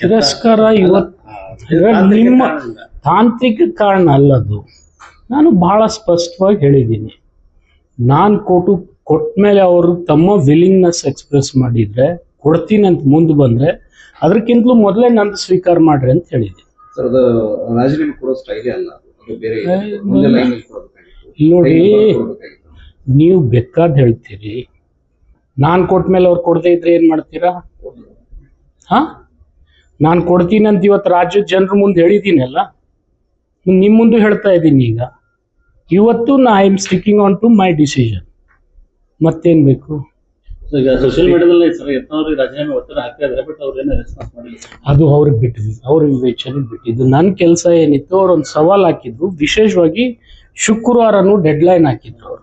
ತಿರಸ್ಕಾರ ಇವತ್ತು ನಿಮ್ಮ. ತಾಂತ್ರಿಕ ಕಾರಣ ಅಲ್ಲದು. ನಾನು ಬಹಳ ಸ್ಪಷ್ಟವಾಗಿ ಹೇಳಿದ್ದೀನಿ. ನಾನು ಕೊಟ್ಟು ಕೊಟ್ಟ ಮೇಲೆ ಅವರು ತಮ್ಮ ವಿಲಿಂಗ್ನೆಸ್ ಎಕ್ಸ್ಪ್ರೆಸ್ ಮಾಡಿದ್ರೆ ಕೊಡ್ತೀನಿ ಅಂತ ಮುಂದೆ ಬಂದ್ರೆ ಅದಕ್ಕಿಂತಲೂ ಮೊದಲೇ ನಂದು ಸ್ವೀಕಾರ ಮಾಡ್ರಿ ಅಂತ ಕೊಡಬೇಕಾಗಿತ್ತು. ನೋಡಿ ನೀವು ಬೇಕಾದ್ ಹೇಳ್ತೀರಿ. ನಾನು ಕೊಟ್ಟ ಮೇಲೆ ಅವ್ರು ಕೊಡದೇ ಇದ್ರೆ ಏನ್ ಮಾಡ್ತೀರಾ? ಹಾ? ನಾನು ಕೊಡ್ತೀನಿ ಅಂತ ಇವತ್ತು ರಾಜ್ಯದ ಜನರ ಮುಂದೆ ಹೇಳಿದ್ದೀನಲ್ಲ ನಿಮ್ಮ ಮುಂದೆ ಹೇಳ್ತಾ ಇದ್ದೀನಿ ಈಗ. ಇವತ್ತು ನಾ I am sticking on to my decision. ಮತ್ತೇನ್ ಬೇಕು? ಈಗ ಸೋಷಿಯಲ್ ಮೀಡಿಯಾದಲ್ಲಿ ಸರ್ ಯತ್ನವ್ರಿಗೆ ರಾಜೀನಾಮೆ ಒತ್ತಡ ಹಾಕ್ತಾ ಬಟ್ ಅವ್ರೇನು ರೆಸ್ಪಾನ್ಸ್ ಮಾಡಿಲ್ಲ ಅದು ಅವ್ರಿಗೆ ಬಿಟ್ಟಿದ್ದು ಅವ್ರ ವಿವೇಚನೆಗೆ ಬಿಟ್ಟಿದ್ದು. ನನ್ನ ಕೆಲಸ ಏನಿತ್ತು ಅವ್ರೊಂದು ಒಂದು ಸವಾಲ್ ಹಾಕಿದ್ರು. ವಿಶೇಷವಾಗಿ ಶುಕ್ರವಾರನೂ ಡೆಡ್ಲೈನ್ ಹಾಕಿದ್ರು ಅವರು.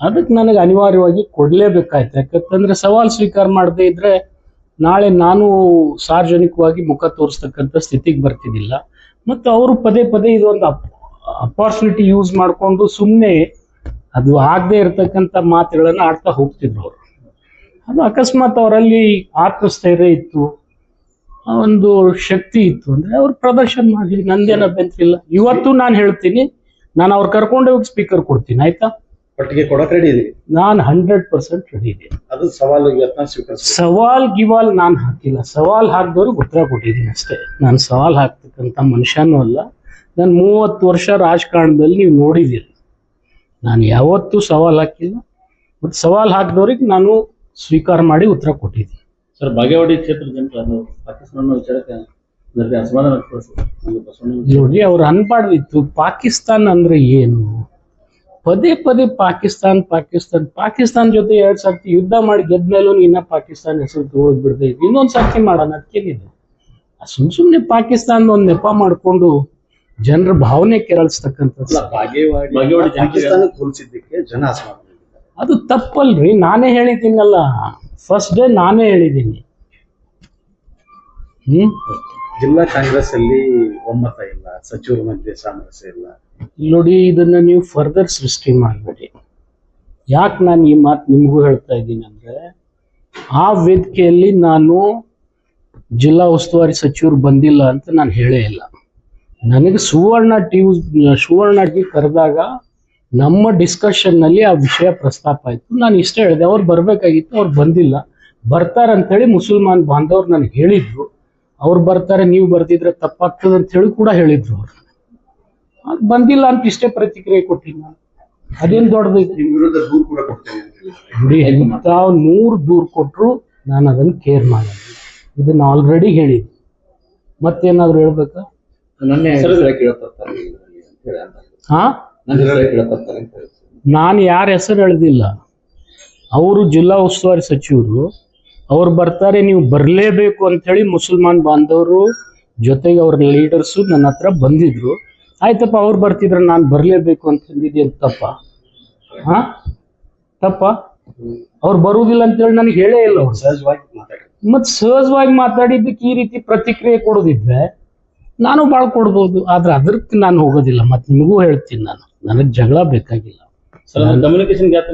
ಅದಕ್ಕೆ ನನಗೆ ಅನಿವಾರ್ಯವಾಗಿ ಕೊಡಲೇಬೇಕಾಯ್ತು. ಯಾಕಂತಂದ್ರೆ ಸವಾಲ್ ಸ್ವೀಕಾರ ಮಾಡದೇ ಇದ್ರೆ ನಾಳೆ ನಾನು ಸಾರ್ವಜನಿಕವಾಗಿ ಮುಖ ತೋರಿಸ್ತಕ್ಕಂಥ ಸ್ಥಿತಿಗೆ ಬರ್ತಿದ್ದಿಲ್ಲ. ಮತ್ತು ಅವರು ಪದೇ ಪದೇ ಇದೊಂದು ಅಪಾರ್ಚುನಿಟಿ ಯೂಸ್ ಮಾಡಿಕೊಂಡು ಸುಮ್ಮನೆ ಅದು ಆಗದೆ ಇರತಕ್ಕಂಥ ಮಾತುಗಳನ್ನು ಆಡ್ತಾ ಹೋಗ್ತಿದ್ರು ಅವರು. ಅದು ಅಕಸ್ಮಾತ್ ಅವರಲ್ಲಿ ಆತ್ಮಸ್ಥೈರ್ಯ ಇತ್ತು ಒಂದು ಶಕ್ತಿ ಇತ್ತು. ಅಂದ್ರೆ ಅವ್ರು ಪ್ರದರ್ಶನ ಮಾಡಲಿ ನಂದೇನ ಬೆಂತಿಲ್ಲ ಇವತ್ತು ನಾನು ಹೇಳ್ತೀನಿ, ನಾನು ಅವ್ರು ಕರ್ಕೊಂಡೋಗಿ ಸ್ಪೀಕರ್ ಕೊಡ್ತೀನಿ, ಆಯ್ತಾ? ಒಟ್ಟಿಗೆ ಕೊಡಕ್ ರೆಡಿ ಇದೀವಿ ನಾನು ಹಂಡ್ರೆಡ್ ಪರ್ಸೆಂಟ್ ರೆಡಿ ಇದೆ ಅದು ಸವಾಲು ಯತ್ನ ಸ್ವೀಕರಿಸ ಸವಾಲ್ ಗಿವಾಲ್ ನಾನು ಹಾಕಿಲ್ಲ. ಸವಾಲ್ ಹಾಕಿದವ್ರಿಗೆ ಉತ್ತರ ಕೊಟ್ಟಿದ್ದೀನಿ ಅಷ್ಟೇ. ನಾನು ಸವಾಲ್ ಹಾಕ್ತಕ್ಕಂಥ ಮನುಷ್ಯನೂ ಅಲ್ಲ. ನಾನು ಮೂವತ್ತು ವರ್ಷ ರಾಜಕಾರಣದಲ್ಲಿ ನೀವು ನೋಡಿದ್ದೀರಿ ನಾನು ಯಾವತ್ತೂ ಸವಾಲ್ ಹಾಕಿಲ್ಲ. ಮತ್ತು ಸವಾಲ್ ಹಾಕಿದವ್ರಿಗೆ ನಾನು ಸ್ವೀಕಾರ ಮಾಡಿ ಉತ್ತರ ಕೊಟ್ಟಿದ್ದೀನಿ ಸರ್ ಬಾಗೇವಾಡಿ ಕ್ಷೇತ್ರದ ಜನರು ಅದು ಪಾಕಿಸ್ತಾನ ವಿಚಾರಕ್ಕೆ ನೋಡಿ ಅವ್ರು ಅನ್ಬಾರ್ದಿತ್ತು ಪಾಕಿಸ್ತಾನ ಅಂದ್ರೆ ಏನು? ಪದೇ ಪದೇ ಪಾಕಿಸ್ತಾನ್ ಪಾಕಿಸ್ತಾನ್ ಪಾಕಿಸ್ತಾನ್ ಜೊತೆ ಎರಡ್ ಸರ್ತಿ ಯುದ್ಧ ಮಾಡಿ ಗೆದ್ಮೇಲೂ ಇನ್ನ ಪಾಕಿಸ್ತಾನ ಹೆಸರು ತಗೊಳ್ ಬಿಡದೆ ಇನ್ನೊಂದ್ ಸರ್ತಿ ಮಾಡೋಣ ಅದಕ್ಕೇನಿದೆ ಸುಮ್ ಸುಮ್ನೆ ಪಾಕಿಸ್ತಾನ್ ಒಂದ್ ನೆಪ ಮಾಡ್ಕೊಂಡು ಜನರ ಭಾವನೆ ಕೆರಳಿಸ್ತಕ್ಕಂಥದ್ದು. ಅಲ್ಲ, ಬಾಗೇವಾಡಿ ಬಾಗೇವಾಡಿ ಪಾಕಿಸ್ತಾನಕ್ಕೆ ಹೋಲಿಸಿದ್ದಕ್ಕೆ ಜನ ಅದು ತಪ್ಪಲ್ರಿ ನಾನೇ ಹೇಳಿದ್ದೀನಲ್ಲ. ಫಸ್ಟ್ ಡೇ ನಾನೇ ಹೇಳಿದ್ದೀನಿ. ಹ್ಮ್? ಜಿಲ್ಲಾ ಕಾಂಗ್ರೆಸ್ ಅಲ್ಲಿ ಒಮ್ಮತ ಇಲ್ಲ ಸಚಿವರ ಮಧ್ಯೆ ಸಾಮರಸ್ಯ ಇಲ್ಲ. ನೋಡಿ, ಇದನ್ನ ನೀವು ಫರ್ದರ್ ಸೃಷ್ಟಿ ಮಾಡಬೇಡಿ. ಯಾಕೆ ನಾನು ಈ ಮಾತು ನಿಮಗೂ ಹೇಳ್ತಾ ಇದ್ದೀನಿ ಅಂದ್ರೆ, ಆ ವೇದಿಕೆಯಲ್ಲಿ ನಾನು ಜಿಲ್ಲಾ ಉಸ್ತುವಾರಿ ಸಚಿವರು ಬಂದಿಲ್ಲ ಅಂತ ನಾನು ಹೇಳೇ ಇಲ್ಲ. ನನಗೆ ಸುವರ್ಣ ಟಿ ಸುವರ್ಣ ಟಿ ಕರೆದಾಗ ನಮ್ಮ ಡಿಸ್ಕಷನ್ನಲ್ಲಿ ಆ ವಿಷಯ ಪ್ರಸ್ತಾಪ ಆಯಿತು. ನಾನು ಇಷ್ಟ ಹೇಳಿದೆ, ಅವ್ರು ಬರಬೇಕಾಗಿತ್ತು, ಅವ್ರು ಬಂದಿಲ್ಲ. ಬರ್ತಾರೆ ಅಂತೇಳಿ ಮುಸಲ್ಮಾನ್ ಬಾಂಧವ್ರು ನನಗೆ ಹೇಳಿದ್ರು. ಅವ್ರು ಬರ್ತಾರೆ, ನೀವು ಬರ್ದಿದ್ರೆ ತಪ್ಪಾಗ್ತದೆ ಅಂತ ಹೇಳಿ ಕೂಡ ಹೇಳಿದ್ರು ಅವ್ರು. ಅದ್ ಬಂದಿಲ್ಲ ಅಂತ ಇಷ್ಟೇ ಪ್ರತಿಕ್ರಿಯೆ ಕೊಟ್ಟಿನಿ ನಾನು ಅದೇನ್ ದೊಡ್ಡದೈತಿ? ನಿಮ್ ವಿರುದ್ಧ ದೂರು ಕೂಡ ಕೊಡ್ತೇನೆ ಅಂತ ಹೇಳಿದ್ದಾರೆ ನೋಡಿ ಎಂತ ನೂರು ದೂರು ಕೊಟ್ರು ನಾನು ಅದನ್ನ ಕೇರ್ ಮಾಡಲ್ಲ. ಇದನ್ನ ಆಲ್ರೆಡಿ ಹೇಳಿದ್ದೆ. ಮತ್ತೇನಾದ್ರು ಹೇಳ್ಬೇಕ? ನನ್ನ ಹೆಸರು ಕೇಳತ್ತಾರೆ ಅಂತ ಹೇಳಿ ಅಂತ ಹಾ? ನನ್ನ ಹೆಸರು ಕೇಳತ್ತಾರೆ ಅಂತ ಹೇಳಿ ನಾನು ಯಾರ ಹೆಸರು ಎಳೆದಿಲ್ಲ ಅವರು ಜಿಲ್ಲಾ ಉಸ್ತುವಾರಿ ಸಚಿವರು. ಅವ್ರು ಬರ್ತಾರೆ ನೀವು ಬರಲೇಬೇಕು ಅಂತೇಳಿ ಮುಸಲ್ಮಾನ್ ಬಾಂಧವರು ಜೊತೆಗೆ ಅವ್ರ ಲೀಡರ್ಸು ನನ್ನ ಹತ್ರ ಬಂದಿದ್ರು. ಆಯ್ತಪ್ಪ ಅವ್ರು ಬರ್ತಿದ್ರೆ ನಾನು ಬರಲೇಬೇಕು ಅಂತ ಅಂತ ತಪ್ಪ? ಹಾ? ತಪ್ಪ? ಅವ್ರು ಬರುವುದಿಲ್ಲ ಅಂತೇಳಿ ನನಗೆ ಹೇಳೇ ಇಲ್ಲ ಅವ್ರು. ಸಹಜವಾಗಿ ಮಾತಾಡಿ ಮತ್ತೆ ಸಹಜವಾಗಿ ಮಾತಾಡಿದ್ದಕ್ಕೆ ಈ ರೀತಿ ಪ್ರತಿಕ್ರಿಯೆ ಕೊಡೋದಿದ್ರೆ ನಾನು ಭಾಳ ಕೊಡ್ಬೋದು ಆದ್ರೆ ಅದಕ್ಕೆ ನಾನು ಹೋಗೋದಿಲ್ಲ. ಮತ್ತೆ ನಿಮಗೂ ಹೇಳ್ತೀನಿ ನಾನು. ನನಗೆ ಜಗಳ ಬೇಕಾಗಿಲ್ಲ. ಕಮ್ಯುನಿಕೇಶನ್ ಗ್ಯಾಪ್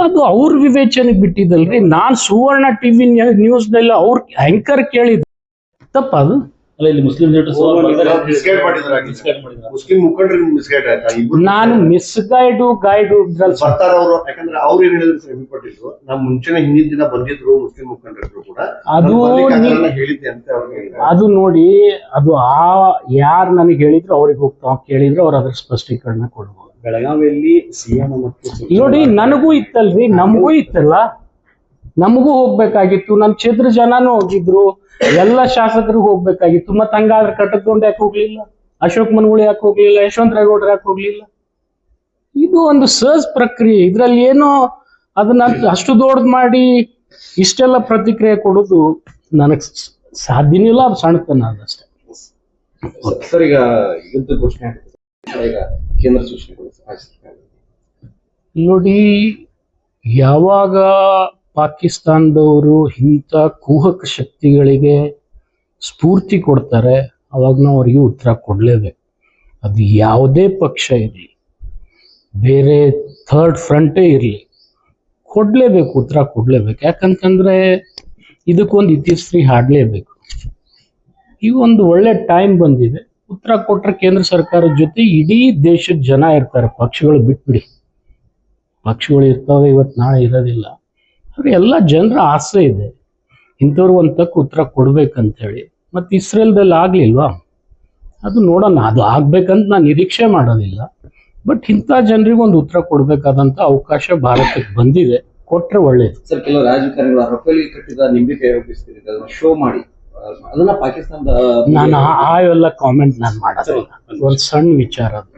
ಅದು ಅವ್ರ ವಿವೇಚನೆಗೆ ಬಿಟ್ಟಿದ್ದಲ್ರಿ. ನಾನ್ ಸುವರ್ಣ ಟಿವಿ ನ್ಯೂಸ್ನಲ್ಲಿ ಅವ್ರ ಆಂಕರ್ ತಪ್ಪ ತಪ್ಪದು ಅಲ್ಲ ಇಲ್ಲಿ ಮುಸ್ಲಿಂ ಮುಸ್ಲಿಂ ಮುಖಂಡರಿಗೆ ಮಿಸ್ಗೈಡ್ ಆಯ್ತಾ? ನಾನು ಮಿಸ್ಗೈಡು ಗೈಡ್ ಬರ್ತಾರ ಅವರು ಯಾಕಂದ್ರೆ ಅವ್ರು ಏನ್ ಹೇಳಿದ್ರು ಶ್ರಮಿ ಪಟ್ಟಿದ್ರು. ನಾವು ಮುಂಚೆನೆ ಹಿಂದಿನ ದಿನ ಬಂದಿದ್ರು ಮುಸ್ಲಿಂ ಮುಖಂಡರು ಕೂಡ. ಅದು ಹೇಳಿದ್ದೆ ಅಂತ ಅವ್ರು ಅದು ನೋಡಿ ಅದು ಆ ಯಾರು ನನಗೆ ಹೇಳಿದ್ರು ಅವ್ರಿಗೆ ಹೋಗ್ತಾ ಕೇಳಿದ್ರು ಅವ್ರು ಅದ್ರ ಸ್ಪಷ್ಟೀಕರಣ ಕೊಡ್ಬೋದು. ಬೆಳಗಾವಿಯಲ್ಲಿ ಸಿಎಂ ಮತ್ತು ನೋಡಿ ನನಗೂ ಇತ್ತಲ್ರಿ ನಮಗೂ ಇತ್ತಲ್ಲ? ನಮಗೂ ಹೋಗ್ಬೇಕಾಗಿತ್ತು ನಮ್ ಕ್ಷೇತ್ರ ಜನನೂ ಹೋಗಿದ್ರು ಎಲ್ಲ ಶಾಸಕರು ಹೋಗ್ಬೇಕಾಗಿತ್ತು ಮತ್ ಹಂಗಾದ್ರೆ ಕಟ್ಟಕೊಂಡು ಯಾಕೆ ಹೋಗ್ಲಿಲ್ಲ? ಅಶೋಕ್ ಮನ್ಗುಳಿ ಯಾಕೆ ಹೋಗ್ಲಿಲ್ಲ? ಯಶವಂತ ರಾಯಗೌಡ್ರು ಯಾಕೆ ಹೋಗ್ಲಿಲ್ಲ? ಇದು ಒಂದು ಸಹಜ ಪ್ರಕ್ರಿಯೆ ಇದ್ರಲ್ಲಿ ಏನೋ ಅದನ್ನ ಅಷ್ಟು ದೊಡ್ಡದು ಮಾಡಿ ಇಷ್ಟೆಲ್ಲ ಪ್ರತಿಕ್ರಿಯೆ ಕೊಡೋದು ನನಗ್ ಸಾಧ್ಯನೇ ಇಲ್ಲ ಅದು ಸಣ್ಣತನ ಅದಷ್ಟೇ ಸರ್ ಈಗ ಯುದ್ಧ ಘೋಷಣೆ ಈಗ ಕೇಂದ್ರ ಸೂಚನೆ. ನೋಡಿ ಯಾವಾಗ ಪಾಕಿಸ್ತಾನದವರು ಇಂಥ ಕುಹಕ ಶಕ್ತಿಗಳಿಗೆ ಸ್ಫೂರ್ತಿ ಕೊಡ್ತಾರೆ ಅವಾಗ ನಾವು ಅವರಿಗೆ ಉತ್ತರ ಕೊಡಲೇಬೇಕು. ಅದು ಯಾವುದೇ ಪಕ್ಷ ಇರಲಿ, ಬೇರೆ ಥರ್ಡ್ ಫ್ರಂಟೇ ಇರಲಿ, ಕೊಡಲೇಬೇಕು, ಉತ್ತರ ಕೊಡಲೇಬೇಕು. ಯಾಕಂತಂದ್ರೆ ಇದಕ್ಕೊಂದು ಇತಿಶ್ರೀ ಹಾಡಲೇಬೇಕು. ಈ ಒಂದು ಒಳ್ಳೆ ಟೈಮ್ ಬಂದಿದೆ. ಉತ್ತರ ಕೊಟ್ಟರೆ ಕೇಂದ್ರ ಸರ್ಕಾರದ ಜೊತೆ ಇಡೀ ದೇಶದ ಜನ ಇರ್ತಾರೆ. ಪಕ್ಷಗಳು ಬಿಟ್ಬಿಡಿ. ಪಕ್ಷಗಳು ಇರ್ತಾವೆ, ಇವತ್ತು ನಾಳೆ ಇರೋದಿಲ್ಲ. ಎಲ್ಲ ಜನರ ಆಸೆ ಇದೆ. ಇಂಥವ್ರು ಒಂದು ತಕ್ಕ ಉತ್ತರ ಕೊಡ್ಬೇಕಂತೇಳಿ. ಮತ್ತು ಇಸ್ರೇಲ್ದಲ್ಲಿ ಆಗಲಿಲ್ವಾ? ಅದು ನೋಡೋಣ. ಅದು ಆಗ್ಬೇಕಂತ ನಾನು ನಿರೀಕ್ಷೆ ಮಾಡೋದಿಲ್ಲ. ಬಟ್ ಇಂಥ ಜನರಿಗೆ ಒಂದು ಉತ್ತರ ಕೊಡ್ಬೇಕಾದಂತ ಅವಕಾಶ ಭಾರತಕ್ಕೆ ಬಂದಿದೆ. ಕೊಟ್ರೆ ಒಳ್ಳೇದು. ಸರ್ ಕೆಲವು ರಾಜಕಾರಣಿಗಳು ರಫೇಲ್ಗೆ ಕಟ್ಟಿದ ನಿಂಬಿಕೆ ಶೋ ಮಾಡಿ. ಅದನ್ನ ಪಾಕಿಸ್ತಾನದ ನಾನು ಆ- ಆ ಎಲ್ಲ ಕಾಮೆಂಟ್ ನಾನು ಮಾಡೋದಿಲ್ಲ ಒಂದು ಸಣ್ಣ ವಿಚಾರ ಅದು.